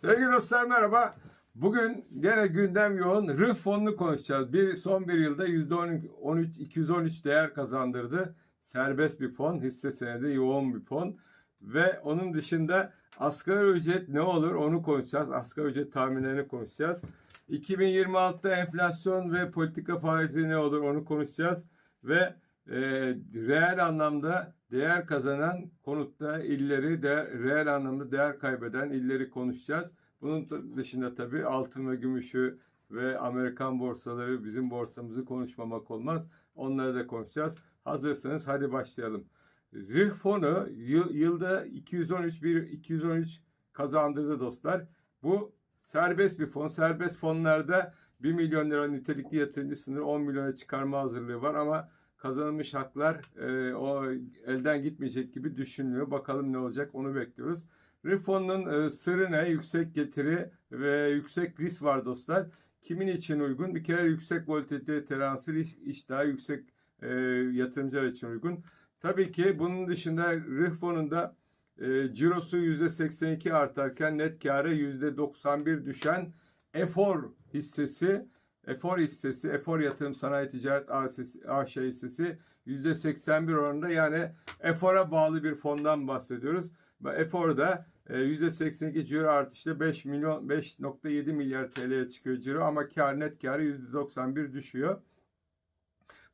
Sevgili dostlar merhaba. Bugün gene gündem yoğun. Rıh fonunu konuşacağız. Bir, son bir yılda %13, 213 değer kazandırdı. Serbest bir fon, hisse senedi yoğun bir fon. Ve onun dışında asgari ücret ne olur onu konuşacağız. Asgari ücret tahminlerini konuşacağız. 2026'da enflasyon ve politika faizi ne olur onu konuşacağız. Ve e, reel anlamda değer kazanan konutta illeri de reel anlamda değer kaybeden illeri konuşacağız. Bunun da- dışında tabii altın ve gümüşü ve Amerikan borsaları bizim borsamızı konuşmamak olmaz. Onları da konuşacağız. Hazırsanız hadi başlayalım. RIH fonu yıl- yılda 213 bir 213 kazandırdı dostlar. Bu serbest bir fon. Serbest fonlarda 1 milyon lira nitelikli yatırımcı sınırı 10 milyona çıkarma hazırlığı var ama kazanılmış haklar e, o elden gitmeyecek gibi düşünülüyor. Bakalım ne olacak onu bekliyoruz. RIF fonunun e, sırrı ne? Yüksek getiri ve yüksek risk var dostlar. Kimin için uygun? Bir kere yüksek volatilite transfer iş, iş daha yüksek e, yatırımcılar için uygun. Tabii ki bunun dışında RIF fonunda e, cirosu %82 artarken net karı %91 düşen Efor hissesi Efor hissesi, Efor Yatırım Sanayi Ticaret AŞ hissesi %81 oranında yani Efor'a bağlı bir fondan bahsediyoruz. Ve Efor'da e, %82 ciro artışla 5 milyon 5.7 milyar TL'ye çıkıyor ciro ama kar net karı %91 düşüyor.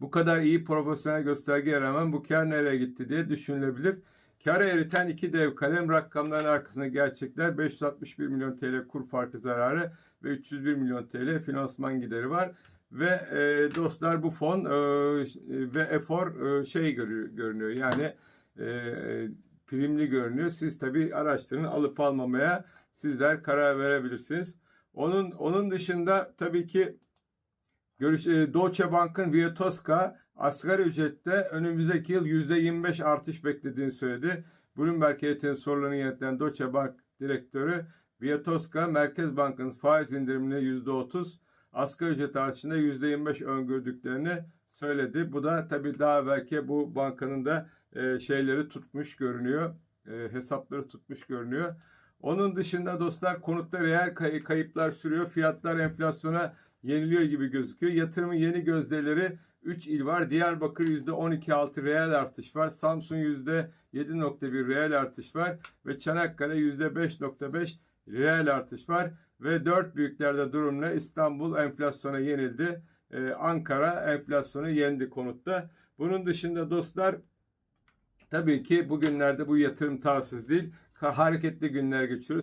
Bu kadar iyi profesyonel göstergeye rağmen bu kar nereye gitti diye düşünülebilir. Kar eriten iki dev kalem rakamların arkasında gerçekler 561 milyon TL kur farkı zararı ve 301 milyon TL finansman gideri var. Ve e, dostlar bu fon e, ve efor e, şey görü- görünüyor yani e, primli görünüyor. Siz tabi araştırın alıp almamaya sizler karar verebilirsiniz. Onun onun dışında tabii ki Görüş, e, Deutsche Bank'ın Viatoska asgari ücrette önümüzdeki yıl %25 artış beklediğini söyledi. Bloomberg heyetinin sorularını yanıtlayan Deutsche Bank direktörü Viatoska Merkez Bank'ın faiz indirimine %30 asgari ücret artışında %25 öngördüklerini söyledi. Bu da tabii daha belki bu bankanın da e, şeyleri tutmuş görünüyor. E, hesapları tutmuş görünüyor. Onun dışında dostlar konutta reel kay- kayıplar sürüyor. Fiyatlar enflasyona yeniliyor gibi gözüküyor. Yatırımın yeni gözdeleri 3 il var. Diyarbakır %12.6 reel artış var. Samsun %7.1 reel artış var. Ve Çanakkale %5.5 reel artış var. Ve 4 büyüklerde durum ne? İstanbul enflasyona yenildi. Ee, Ankara enflasyonu yendi konutta. Bunun dışında dostlar Tabii ki bugünlerde bu yatırım tavsiz değil. Hareketli günler geçiyoruz.